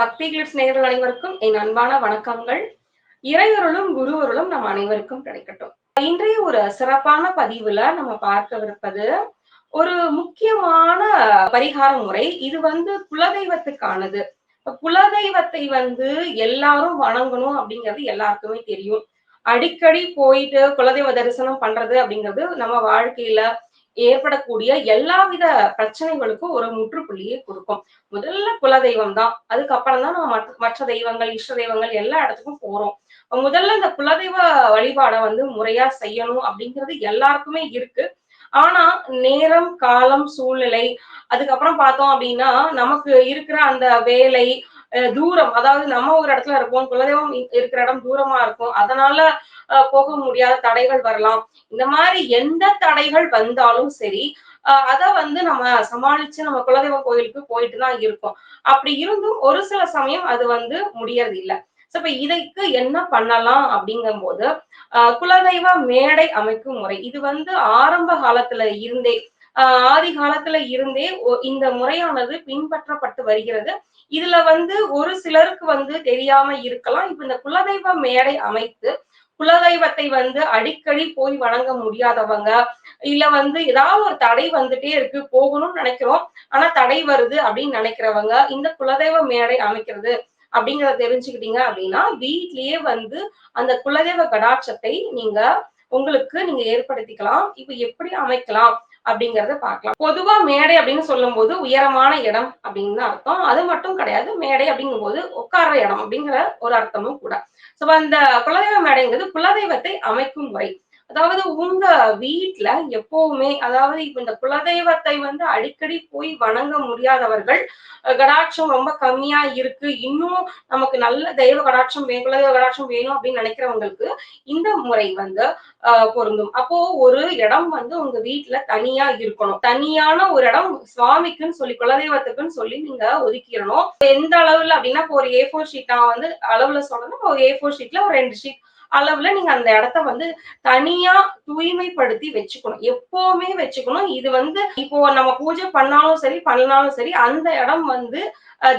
பக்தி கிளிப்ஸ் நேயர்கள் அனைவருக்கும் என் அன்பான வணக்கங்கள். இறையொருளும் குருவருளும் நம் அனைவருக்கும் கிடைக்கட்டும். இன்றைய ஒரு சிறப்பான பதிவுல நம்ம பார்க்கவிருப்பது ஒரு முக்கியமான பரிகார முறை. இது வந்து குலதெய்வத்துக்கானது. குலதெய்வத்தை வந்து எல்லாரும் வணங்கணும் அப்படிங்கிறது எல்லாருக்குமே தெரியும். அடிக்கடி போயிட்டு குலதெய்வ தரிசனம் பண்றது அப்படிங்கிறது நம்ம வாழ்க்கையில ஏற்படக்கூடிய எல்லாவித பிரச்சனைகளுக்கும் ஒரு முற்றுப்புள்ளியை கொடுக்கும். முதல்ல குலதெய்வம் தான். அதுக்கப்புறம் தான் நம்ம மற்ற மற்ற தெய்வங்கள் இஷ்ட தெய்வங்கள் எல்லா இடத்துக்கும் போறோம். முதல்ல இந்த குலதெய்வ வழிபாடை வந்து முறையா செய்யணும் அப்படிங்கிறது எல்லாருக்குமே இருக்கு. ஆனா நேரம் காலம் சூழ்நிலை அதுக்கப்புறம் பார்த்தோம் அப்படின்னா நமக்கு இருக்கிற அந்த வேலை தூரம். அதாவது நம்ம ஒரு இடத்துல இருப்போம் குலதெய்வம் இருக்கிற இடம் தூரமா இருக்கும். அதனால போக முடியாத தடைகள் வரலாம். இந்த மாதிரி எந்த தடைகள் வந்தாலும் சரி அதை வந்து நம்ம சமாளிச்சு நம்ம குலதெய்வ கோயிலுக்கு போயிட்டு தான் இருக்கோம். அப்படி இருந்தும் ஒரு சில சமயம் அது வந்து முடியறது இல்லை இப்ப இதுக்கு என்ன பண்ணலாம் அப்படிங்கும் போது குலதெய்வ மேடை அமைக்கும் முறை. இது வந்து ஆரம்ப காலத்துல இருந்தே ஆதி காலத்துல இருந்தே இந்த முறையானது பின்பற்றப்பட்டு வருகிறது. இதுல வந்து ஒரு சிலருக்கு வந்து தெரியாம இருக்கலாம். இப்ப இந்த குலதெய்வ மேடை அமைத்து குலதெய்வத்தை வந்து அடிக்கடி போய் வணங்க முடியாதவங்க இல்ல வந்து ஏதாவது ஒரு தடை வந்துட்டே இருக்கு போகணும்னு நினைக்கிறோம். ஆனா தடை வருது அப்படின்னு நினைக்கிறவங்க இந்த குலதெய்வ மேடை அமைக்கிறது அப்படிங்கிறத தெரிஞ்சுக்கிட்டீங்க அப்படின்னா வீட்லயே வந்து அந்த குலதெய்வ கடாட்சத்தை நீங்க உங்களுக்கு நீங்க ஏற்படுத்திக்கலாம். இப்ப எப்படி அமைக்கலாம்? அப்படிங்கறத பார்க்கலாம். பொதுவா மேடை அப்படின்னு சொல்லும் போது உயரமான இடம் அப்படின்னு அர்த்தம். அது மட்டும் கிடையாது. மேடை அப்படிங்கும் போது உட்கார்ற இடம் அப்படிங்கிற ஒரு அர்த்தமும் கூட. சோ அந்த குலதெய்வ மேடைங்கிறது குலதெய்வத்தை அமைக்கும் முறை அதாவது உங்க வீட்டுல எப்பவுமே அதாவது இப்ப இந்த குலதெய்வத்தை வந்து அடிக்கடி போய் வணங்க முடியாதவர்கள் கடாட்சம் ரொம்ப கம்மியா இருக்கு. இன்னும் நமக்கு நல்ல தெய்வ கடாட்சம் வேணும் குலதெய்வ கடாட்சம் வேணும் அப்படின்னு நினைக்கிறவங்களுக்கு இந்த முறை வந்து பொருந்தும். அப்போ ஒரு இடம் வந்து உங்க வீட்டுல தனியா இருக்கணும். தனியான ஒரு இடம் சுவாமிக்குன்னு சொல்லி குலதெய்வத்துக்குன்னு சொல்லி நீங்க ஒதுக்கிடணும். எந்த அளவுல அப்படின்னா ஒரு ஏ ஃபோர் ஷீட் நான் வந்து அளவுல சொல்லணும் ஒரு ஏ ஃபோர் ஷீட்ல ஒரு ரெண்டு ஷீட் அளவுல நீங்க அந்த இடத்த வந்து தனியா தூய்மைப்படுத்தி வச்சுக்கணும். எப்பவுமே வச்சுக்கணும். இது வந்து இப்போ நம்ம பூஜை பண்ணாலும் சரி பண்ணாலும் சரி அந்த இடம் வந்து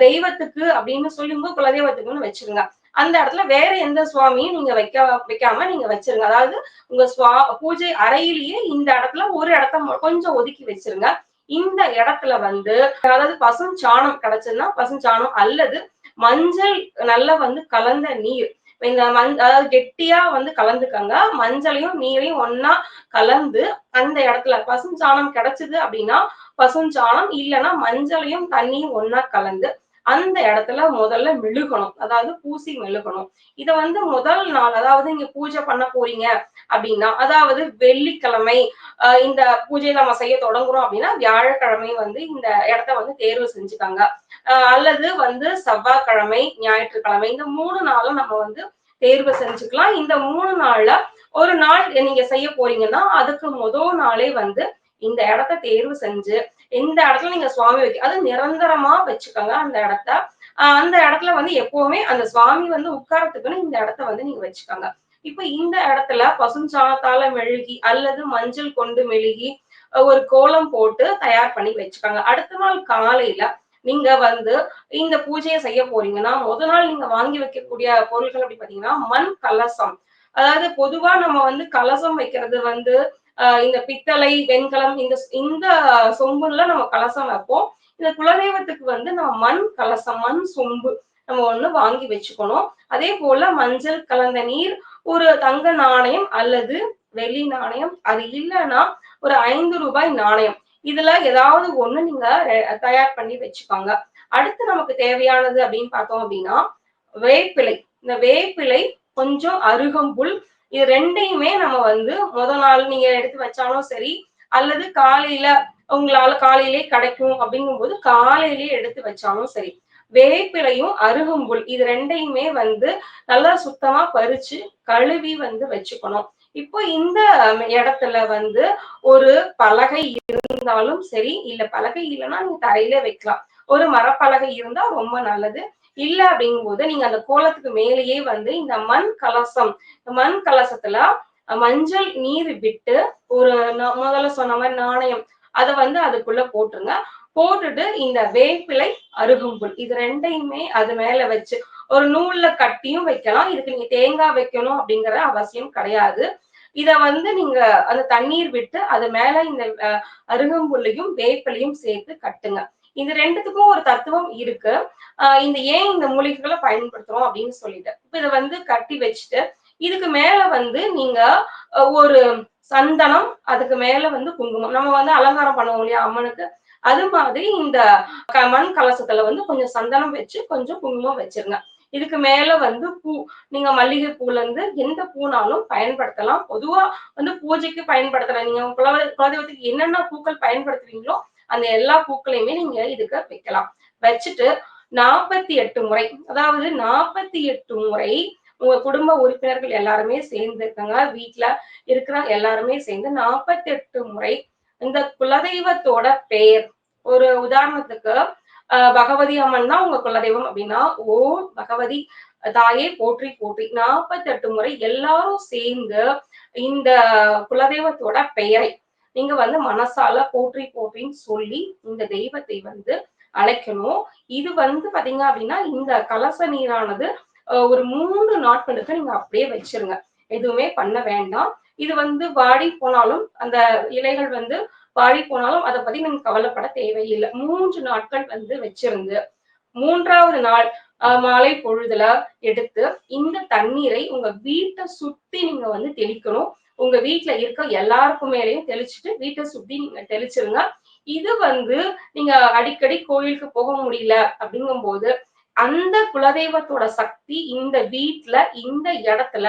தெய்வத்துக்கு அப்படின்னு சொல்லும்போது குலதெய்வத்துக்குன்னு வச்சிருங்க. அந்த இடத்துல வேற எந்த சுவாமியும் நீங்க வைக்க வைக்காம நீங்க வச்சிருங்க. அதாவது உங்க சுவா பூஜை அறையிலேயே இந்த இடத்துல ஒரு இடத்த கொஞ்சம் ஒதுக்கி வச்சிருங்க. இந்த இடத்துல வந்து அதாவது பசும் சாணம் கிடைச்சதுன்னா பசும் சாணம் அல்லது மஞ்சள் நல்லா வந்து கலந்த நீர் இந்த மஞ் அதாவது கெட்டியா வந்து கலந்துக்கங்க. மஞ்சளையும் நீரையும் ஒன்னா கலந்து அந்த இடத்துல பசுஞ்சாணம் கிடைச்சது அப்படின்னா பசுஞ்சாணம் இல்லைன்னா மஞ்சளையும் தண்ணியும் ஒன்னா கலந்து அந்த இடத்துல முதல்ல மெழுகணும். அதாவது பூசி மெழுகணும். இதை வந்து முதல் நாள் அதாவது நீங்க பூஜை பண்ண போறீங்க அப்படின்னா அதாவது வெள்ளிக்கிழமை இந்த பூஜையை நம்ம செய்ய தொடங்குறோம் அப்படின்னா வியாழக்கிழமை வந்து இந்த இடத்த வந்து தேர்வு செஞ்சுக்காங்க. அல்லது வந்து செவ்வாய்க்கிழமை ஞாயிற்றுக்கிழமை இந்த மூணு நாளும் நம்ம வந்து தேர்வு செஞ்சுக்கலாம். இந்த மூணு நாள்ல ஒரு நாள் நீங்க செய்ய போறீங்கன்னா அதுக்கு முதல் நாளே வந்து இந்த இடத்த தேர்வு செஞ்சு இந்த இடத்துல நீங்க சுவாமி வைக்க அது நிரந்தரமா வச்சுக்கோங்க. அந்த இடத்த அந்த இடத்துல வந்து எப்பவுமே அந்த சுவாமி வந்து உட்காரத்துக்குன்னு இந்த இடத்த வந்து நீங்க வச்சுக்கோங்க. இப்ப இந்த இடத்துல பசுஞ்சாணத்தால மெழுகி அல்லது மஞ்சள் கொண்டு மெழுகி ஒரு கோலம் போட்டு தயார் பண்ணி வச்சுக்கோங்க. அடுத்த நாள் காலையில நீங்க வந்து இந்த பூஜையை செய்ய போறீங்கன்னா முத நாள் நீங்க வாங்கி வைக்கக்கூடிய பொருட்கள் அப்படி பாத்தீங்கன்னா மண் கலசம். அதாவது பொதுவா நம்ம வந்து கலசம் வைக்கிறது வந்து இந்த பித்தளை வெண்கலம் இந்த இந்த சொம்புல நம்ம கலசம் வைப்போம். இந்த குலதெய்வத்துக்கு வந்து நம்ம மண் கலசம் மண் சொம்பு நம்ம ஒண்ணு வாங்கி வச்சுக்கணும். அதே போல மஞ்சள் கலந்த நீர் ஒரு தங்க நாணயம் அல்லது வெள்ளி நாணயம். அது இல்லைன்னா ஒரு ஐந்து ரூபாய் நாணயம். இதுல ஏதாவது ஒண்ணு நீங்க தயார் பண்ணி வச்சுக்கோங்க. அடுத்து நமக்கு தேவையானது அப்படின்னு பார்த்தோம் அப்படின்னா வேப்பிலை. இந்த வேப்பிலை கொஞ்சம் அருகம்புல். இது ரெண்டையுமே நம்ம வந்து முத நாள் நீங்க எடுத்து வச்சாலும் சரி அல்லது காலையில உங்களால காலையிலே கிடைக்கும் அப்படிங்கும் போது காலையிலேயே எடுத்து வச்சாலும் சரி வேப்பிலையும் அருகம்புல். இது ரெண்டையுமே வந்து நல்லா சுத்தமா பறிச்சு கழுவி வந்து வச்சுக்கணும். இப்போ இந்த இடத்துல வந்து ஒரு பலகை இருந்தாலும் சரி இல்ல பலகை இல்லைன்னா நீங்க தரையில வைக்கலாம். ஒரு மரப்பலகை இருந்தா ரொம்ப நல்லது. இல்ல அப்படிங்கும் போது நீங்க அந்த கோலத்துக்கு மேலேயே வந்து இந்த மண் கலசம் மண் கலசத்துல மஞ்சள் நீர் விட்டு ஒரு முதல்ல சொன்ன மாதிரி நாணயம் அதை வந்து அதுக்குள்ள போட்டுருங்க. போட்டுட்டு இந்த வேப்பிலை அருகம்புல் இது ரெண்டையுமே அது மேல வச்சு ஒரு நூல்ல கட்டியும் வைக்கலாம். இதுக்கு நீங்க தேங்காய் வைக்கணும் அப்படிங்கிற அவசியம் கிடையாது. இத வந்து நீங்க அந்த தண்ணீர் விட்டு அது மேல இந்த அருகம்புல்லையும் வேப்பிலையும் சேர்த்து கட்டுங்க. இந்த ரெண்டுத்துக்கும் ஒரு தத்துவம் இருக்கு. ஆஹ் இந்த ஏன் இந்த மூலிகைகளை பயன்படுத்துறோம் அப்படின்னு சொல்லிட்டு. இப்ப இதை வந்து கட்டி வச்சுட்டு இதுக்கு மேல வந்து நீங்க ஒரு சந்தனம் அதுக்கு மேல வந்து குங்குமம். நம்ம வந்து அலங்காரம் பண்ணுவோம் இல்லையா அம்மனுக்கு? அது மாதிரி இந்த மண் கலசத்துல வந்து கொஞ்சம் சந்தனம் வச்சு கொஞ்சம் குங்குமம் வச்சிருங்க. இதுக்கு மேல வந்து பூ நீங்க மல்லிகை பூல இருந்து எந்த பூனாலும் பயன்படுத்தலாம். பொதுவா வந்து பூஜைக்கு பயன்படுத்தலாம். நீங்க உங்க குலவ குலதெய்வத்துக்கு என்னென்ன பூக்கள் பயன்படுத்துறீங்களோ அந்த எல்லா பூக்களையுமே நீங்க இதுக்கு வைக்கலாம். வச்சுட்டு நாற்பத்தி எட்டு முறை அதாவது நாற்பத்தி எட்டு முறை உங்க குடும்ப உறுப்பினர்கள் எல்லாருமே சேர்ந்து இருக்காங்க. வீட்டுல இருக்கிற எல்லாருமே சேர்ந்து நாற்பத்தி எட்டு முறை இந்த குலதெய்வத்தோட பெயர் ஒரு உதாரணத்துக்கு பகவதி அம்மன் தான் உங்க குலதெய்வம் அப்படின்னா ஓ பகவதி தாயே போற்றி போற்றி. நாற்பத்தி எட்டு முறை எல்லாரும் சேர்ந்து இந்த குலதெய்வத்தோட பெயரை நீங்க வந்து மனசால போற்றி போற்றின்னு சொல்லி இந்த தெய்வத்தை வந்து அழைக்கணும். இது வந்து பாத்தீங்க அப்படின்னா இந்த கலச நீரானது ஒரு மூன்று நாட்களுக்கு நீங்க அப்படியே வச்சிருங்க. எதுவுமே பண்ண வேண்டாம். இது வந்து வாடி போனாலும் அந்த இலைகள் வந்து பாடி போனாலும் அதை பத்தி நீங்க கவலைப்பட தேவையில்லை. மூன்று நாட்கள் வந்து வச்சிருந்து மூன்றாவது நாள் மாலை பொழுதுல எடுத்து இந்த தண்ணீரை உங்க வீட்டை சுத்தி நீங்க வந்து தெளிக்கணும். உங்க வீட்டுல இருக்க எல்லாருக்கும் மேலேயும் தெளிச்சுட்டு வீட்டை சுத்தி நீங்க தெளிச்சிருங்க. இது வந்து நீங்க அடிக்கடி கோயிலுக்கு போக முடியல அப்படிங்கும்போது அந்த குலதெய்வத்தோட சக்தி இந்த வீட்ல இந்த இடத்துல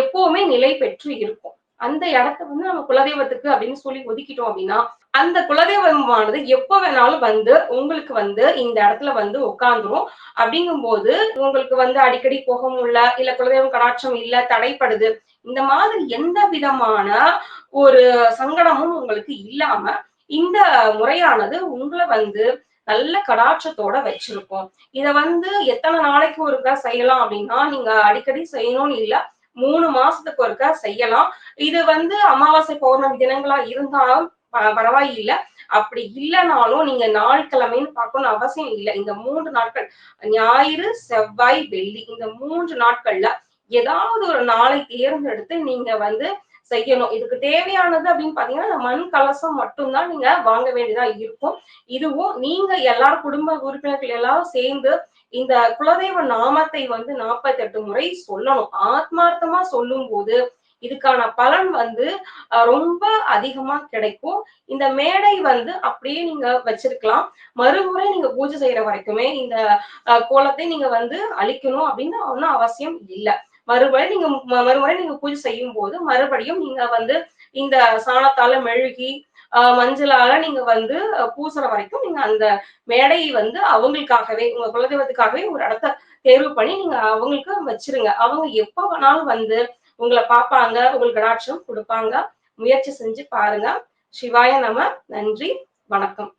எப்பவுமே நிலை பெற்று இருக்கும். அந்த இடத்த வந்து நம்ம குலதெய்வத்துக்கு அப்படின்னு சொல்லி ஒதுக்கிட்டோம் அப்படின்னா அந்த குலதெய்வமானது எப்ப வேணாலும் வந்து உங்களுக்கு வந்து இந்த இடத்துல வந்து உட்கார்ந்துரும் அப்படிங்கும்போது உங்களுக்கு வந்து அடிக்கடி போக முடியல இல்ல குலதெய்வம் கடாட்சம் இல்ல தடைப்படுது இந்த மாதிரி எந்த விதமான ஒரு சங்கடமும் உங்களுக்கு இல்லாம இந்த முறையானது உங்களை வந்து நல்ல கடாட்சத்தோட வச்சிருக்கும். இத வந்து எத்தனை நாளைக்கு ஒருக்கா செய்யலாம் அப்படின்னா நீங்க அடிக்கடி செய்யணும்னு இல்ல மூணு மாசத்துக்கு ஒருக்கா செய்யலாம். இது வந்து அமாவாசை பௌர்ணமி தினங்களா இருந்தாலும் ப- பரவாயில்லை. அப்படி இல்லைனாலும் நீங்க நாள் கிழமைன்னு பார்க்கணும் அவசியம் இல்லை. இந்த மூன்று நாட்கள் ஞாயிறு செவ்வாய் வெள்ளி இந்த மூன்று நாட்கள்ல ஏதாவது ஒரு நாளை தேர்ந்தெடுத்து நீங்க வந்து செய்யணும். இதுக்கு தேவையானது அப்படின்னு பாத்தீங்கன்னா இந்த மண் கலசம் மட்டும்தான் நீங்க வாங்க வேண்டியதா இருக்கும். இதுவும் நீங்க எல்லாரும் குடும்ப உறுப்பினர்கள் எல்லாரும் சேர்ந்து இந்த குலதெய்வ நாமத்தை வந்து நாற்பத்தி எட்டு முறை சொல்லணும். ஆத்மார்த்தமா சொல்லும் போது இதுக்கான பலன் வந்து ரொம்ப அதிகமா கிடைக்கும். இந்த மேடை வந்து அப்படியே நீங்க வச்சிருக்கலாம். மறுமுறை நீங்க பூஜை செய்யற வரைக்குமே இந்த கோலத்தை நீங்க வந்து அழிக்கணும் அப்படின்னு ஒன்றும் அவசியம் இல்லை. மறுபடி நீங்க மறுமுறை நீங்க பூஜை செய்யும் போது மறுபடியும் நீங்க வந்து இந்த சாணத்தால மெழுகி மஞ்சளால நீங்க வந்து பூசுற வரைக்கும் நீங்க அந்த மேடையை வந்து அவங்களுக்காகவே உங்க குலதெய்வத்துக்காகவே ஒரு இடத்த தேர்வு பண்ணி நீங்க அவங்களுக்கு வச்சிருங்க. அவங்க எப்ப வேணாலும் வந்து உங்களை பார்ப்பாங்க உங்களுக்கு கடாட்சம் கொடுப்பாங்க. முயற்சி செஞ்சு பாருங்க. சிவாய நம. நன்றி. வணக்கம்.